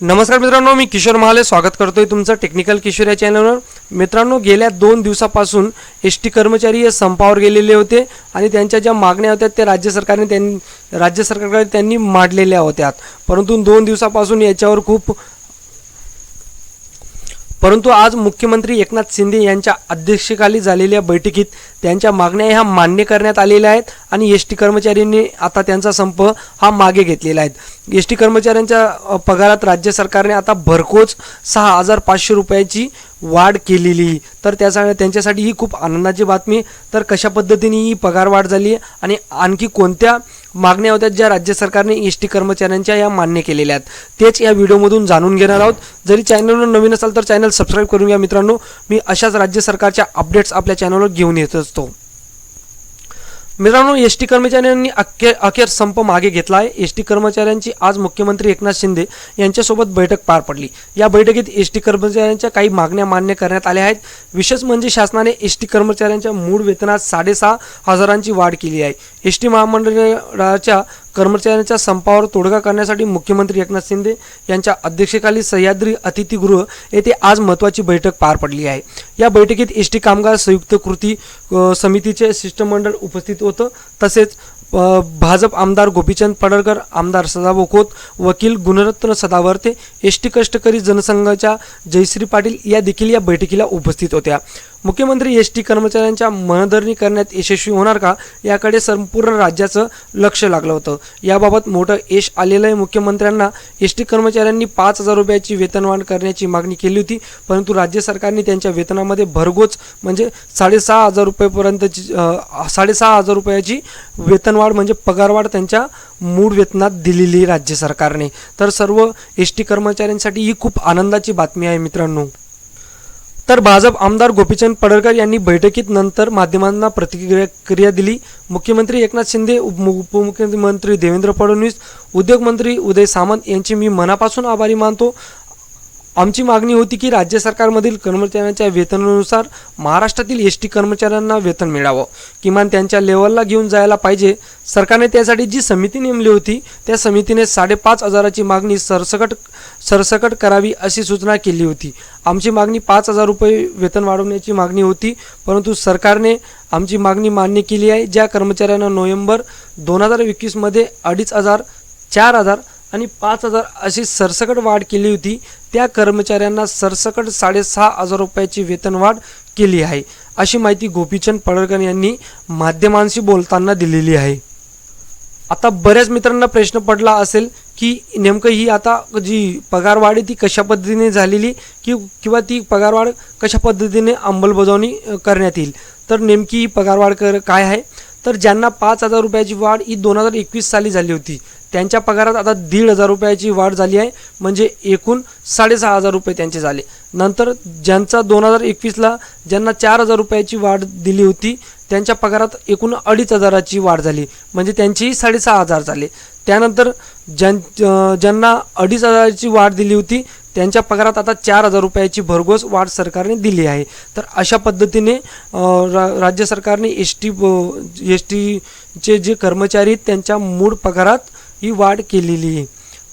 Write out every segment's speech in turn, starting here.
नमस्कार मित्रांनो मी किशोर महाले स्वागत करतोय तुमचं टेक्निकल किशोर या चॅनलवर मित्रांनो गेल्या दोन दिवसापासून एस टी कर्मचारी हे संपावर गेलेले होते आणि त्यांच्या ज्या मागण्या होत्या त्या राज्य सरकारने त्यांनी राज्य सरकारकडे त्यांनी मांडलेल्या होत्या. परंतु दोन दिवसापासून याच्यावर खूप परंतु आज मुख्यमंत्री एकनाथ शिंदे यांच्या अध्यक्षतेखाली झालेल्या बैठकीत त्यांच्या मागण्या ह्या मान्य करण्यात आलेल्या आहेत आणि एस टी कर्मचाऱ्यांनी आता त्यांचा संप हा मागे घेतलेला आहे. एस टी कर्मचाऱ्यांच्या पगारात राज्य सरकारने आता भरकोच सहा हजार पाचशे रुपयाची वाढ केलेली. तर त्याचा त्यांच्यासाठी ही खूप आनंदाची बातमी. तर कशा पद्धतीने ही पगारवाढ झाली आणि आणखी कोणत्या मागण्या होत्या ज्या राज्य सरकारने एस टी कर्मचाऱ्यांच्या या मान्य केलेल्या आहेत? तेच या व्हिडिओमधून जाणून घेणार आहोत. जरी चॅनलवर नवीन असाल तर चॅनल सबस्क्राईब करून घ्या मित्रांनो. मी अशाच राज्य सरकारच्या अपडेट्स आपल्या चॅनलवर घेऊन येत असतो. मित्रांनो एस टी कर्मचाऱ्यांनी अखेर अखेर संप मागे घेतला आहे एस टी कर्मचाऱ्यांची आज मुख्यमंत्री एकनाथ शिंदे यांच्यासोबत बैठक पार पडली. या बैठकीत एस टी कर्मचाऱ्यांच्या काही मागण्या मान्य करण्यात आल्या आहेत. विशेष म्हणजे शासनाने एस टी कर्मचाऱ्यांच्या मूळ वेतनात साडेसहा हजारांची वाढ केली आहे. एस टी महामंडळाच्या कर्मचाऱ्यांच्या संपावर तोडगा करण्यासाठी मुख्यमंत्री एकनाथ शिंदे यांच्या अध्यक्षतेखाली सह्याद्री अतिथीगृह येथे आज महत्त्वाची बैठक पार पडली आहे. या बैठकीत एस टी कामगार संयुक्त कृती समितीचे शिष्टमंडळ उपस्थित होतं. तसेच भाजप आमदार गोपीचंद पडळकर आमदार सदाभाऊ खोत वकील गुणरत्न सदावर्ते एस टी कष्टकरी जनसंघाच्या जयश्री पाटील या देखील या बैठकीला उपस्थित होत्या. मुख्यमंत्री एस टी कर्मचाऱ्यांच्या मनधरणी करण्यात यशस्वी होणार का? याकडे संपूर्ण राज्याचं लक्ष लागलं होतं. याबाबत मोठं यश आलेलं आहे मुख्यमंत्र्यांना. एस टी कर्मचाऱ्यांनी पाच हजार रुपयाची वेतनवाढ करण्याची मागणी केली होती परंतु राज्य सरकारने त्यांच्या वेतनामध्ये भरघोच म्हणजे साडेसहा हजार रुपयेपर्यंतची साडेसहा हजार रुपयाची वेतनवाढ म्हणजे पगारवाढ त्यांच्या मूळ वेतनात दिलेली आहे राज्य सरकारने. तर सर्व एस टी कर्मचाऱ्यांसाठी ही खूप आनंदाची बातमी आहे मित्रांनो. तर भाजप आमदार गोपीचंद पडळकर यांनी बैठकीत नंतर माध्यमांना प्रतिक्रिया क्रिया दिली. मुख्यमंत्री एकनाथ शिंदे उप उपमुख्यमंत्री देवेंद्र फडणवीस उद्योगमंत्री उदय सामंत यांची मी मनापासून आभारी मानतो. आमची मागणी होती की राज्य सरकारमधील कर्मचाऱ्यांच्या वेतनानुसार महाराष्ट्रातील एस टी कर्मचाऱ्यांना वेतन मिळावं. किमान त्यांच्या लेवलला घेऊन जायला पाहिजे. सरकारने त्यासाठी जी समिती नेमली होती त्या समितीने साडेपाच हजाराची मागणी सरसकट सरसकट करावी अशी सूचना केली होती. आमची मागणी पाच हजार रुपये वेतन वाढवण्याची मागणी होती परंतु सरकारने आमची मागणी मान्य केली आहे. ज्या कर्मचाऱ्यांना नोव्हेंबर दोन हजार एकवीसमध्ये अडीच हजार चार हजार आणि पाच हजार अशी सरसकट वाढ केली होती. त्या कर्मचाऱ्यांना सरसकट साडेसहा हजार रुपयाची वेतनवाढ केली आहे. अशी माहिती गोपीचंद पडळकर यांनी माध्यमांशी बोलताना दिलेली आहे. आता बऱ्याच मित्रांना प्रश्न पडला असेल की नेमकं ही आता जी पगारवाढ आहे ती कशा पद्धतीने झालेली की किंवा ती पगारवाढ कशा पद्धतीने अंमलबजावणी करण्यात येईल? तर नेमकी ही पगारवाढ कर काय आहे? तर ज्यांना पाच हजार रुपयाची वाढ ही दोन हजार एकवीस साली झाली होती त्यांच्या पगारात आता दीड हजार रुपयाची वाढ झाली आहे म्हणजे एकूण साडेसहा हजार रुपये त्यांचे झाले. नंतर ज्यांचा दोन हजार एकवीसला ज्यांना चार हजार रुपयाची वाढ दिली होती त्यांच्या पगारात एकूण अडीच हजाराची वाढ झाली म्हणजे त्यांचेही साडेसहा हजार झाले. त्यानंतर ज्यां ज्यांना अडीच हजाराची वाढ दिली होती त्यांच्या पगारात आता चार हजार रुपयाची भरघोस वाढ सरकारने दिली आहे. तर अशा पद्धतीने रा राज्य सरकारने एस टी एस टीचे जे कर्मचारी आहेत त्यांच्या मूळ पगारात ही वाढ केलेली आहे.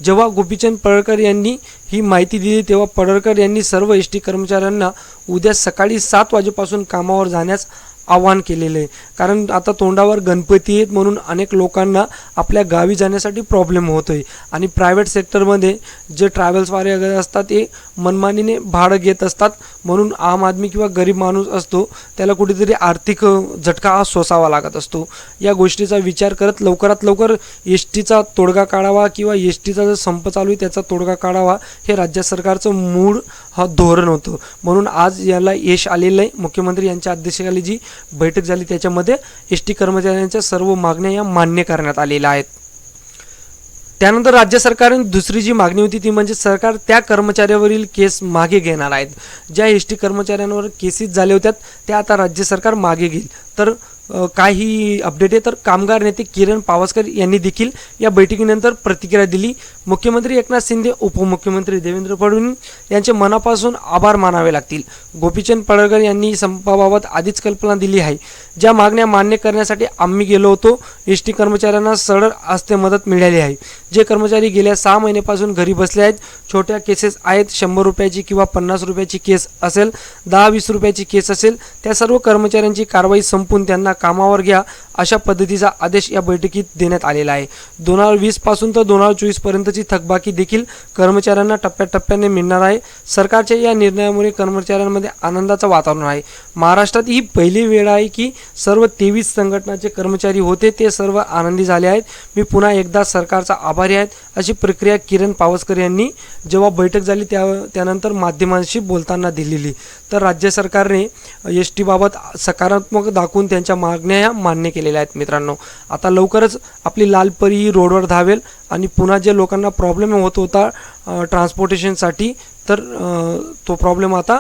जेव्हा गोपीचंद पडळकर यांनी ही माहिती दिली तेव्हा पडळकर यांनी सर्व एस टी कर्मचाऱ्यांना उद्या सकाळी सात वाजेपासून कामावर जाण्यास आवाहन केलेलं आहे. कारण आता तोंडावर गणपती आहेत म्हणून अनेक लोकांना आपल्या गावी जाण्यासाठी प्रॉब्लेम होतो आहे आणि प्रायव्हेट सेक्टरमध्ये जे ट्रॅव्हल्सवाले वगैरे असतात ते मनमानीने भाडं घेत असतात. म्हणून आम आदमी किंवा गरीब माणूस असतो त्याला कुठेतरी आर्थिक झटका हा सोसावा लागत असतो. या गोष्टीचा विचार करत लवकरात लवकर एस टीचा तोडगा काढावा किंवा एस टीचा जो संप चालू आहे त्याचा तोडगा काढावा हे राज्य सरकारचं मूळ हा धोरण होतं. म्हणून आज याला यश आलेलं आहे. मुख्यमंत्री यांच्या अध्यक्षतेखाली जी बैठक झाली त्याच्यामध्ये एस टी कर्मचाऱ्यांच्या सर्व मागण्या या मान्य करण्यात आलेल्या आहेत. त्यानंतर राज्य सरकारने दुसरी जी मागणी होती ती म्हणजे सरकार त्या कर्मचाऱ्यावरील केस मागे घेणार आहेत. ज्या एस टी कर्मचाऱ्यांवर केसेस झाल्या होत्या त्या आता राज्य सरकार मागे घेईल. तर काही अपडेट आहे. तर कामगार नेते किरण पावसकर यांनी देखील या बैठकीनंतर प्रतिक्रिया दिली. मुख्यमंत्री एकनाथ शिंदे उपमुख्यमंत्री देवेंद्र फडणवीस यांचे मनापासून आभार मानावे लागतील. गोपीचंद पडळकर यांनी संपाबाबत आधीच कल्पना दिली आहे. ज्या मागण्या मान्य करण्यासाठी आम्ही गेलो होतो एस टी कर्मचाऱ्यांना सरळ असते मदत मिळाली आहे. जे कर्मचारी गेल्या सहा महिन्यापासून घरी बसले आहेत छोट्या केसेस आहेत शंभर रुपयाची किंवा पन्नास रुपयाची केस असेल दहा वीस रुपयाची केस असेल त्या सर्व कर्मचाऱ्यांची कारवाई संपून त्यांना कामावर घ्या अशा पद्धतीचा आदेश या बैठकीत देण्यात आलेला आहे. दोन हजार वीसपासून तर दोन हजार चोवीसपर्यंतची थकबाकी देखील कर्मचाऱ्यांना टप्प्याटप्प्याने मिळणार आहे. सरकारच्या या निर्णयामुळे कर्मचाऱ्यांमध्ये आनंदाचं वातावरण आहे. महाराष्ट्रात ही पहिली वेळ आहे की सर्व तेवीस संघटनाचे कर्मचारी होते ते सर्व आनंदी झाले आहेत. मी पुन्हा एकदा सरकारचा आभारी आहेत अशी प्रक्रिया किरण पावसकर यांनी जेव्हा बैठक झाली त्या त्यानंतर माध्यमांशी बोलताना दिलेली. तर राज्य सरकारने एस टीबाबत सकारात्मक दाखवून त्यांच्या मागण्या ह्या मान्य केलेल्या आहेत मित्रांनो. आता लवकरच आपली लालपरी रोडवर धावेल आणि पुन्हा जे लोकांना प्रॉब्लेम होत होता ट्रान्सपोर्टेशनसाठी तर तो प्रॉब्लेम आता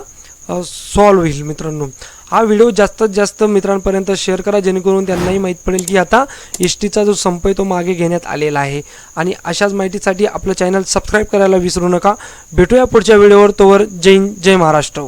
सॉल्व होईल मित्रांनो. हा व्हिडिओ जास्तीत जास्त मित्रांपर्यंत शेअर करा जेणेकरून त्यांनाही माहीत पडेल की आता एस टीचा जो संप आहे तो मागे घेण्यात आलेला आहे. आणि अशाच माहितीसाठी आपलं चॅनल सबस्क्राईब करायला विसरू नका. भेटूया पुढच्या व्हिडिओवर तोवर जय हिंद, जय महाराष्ट्र.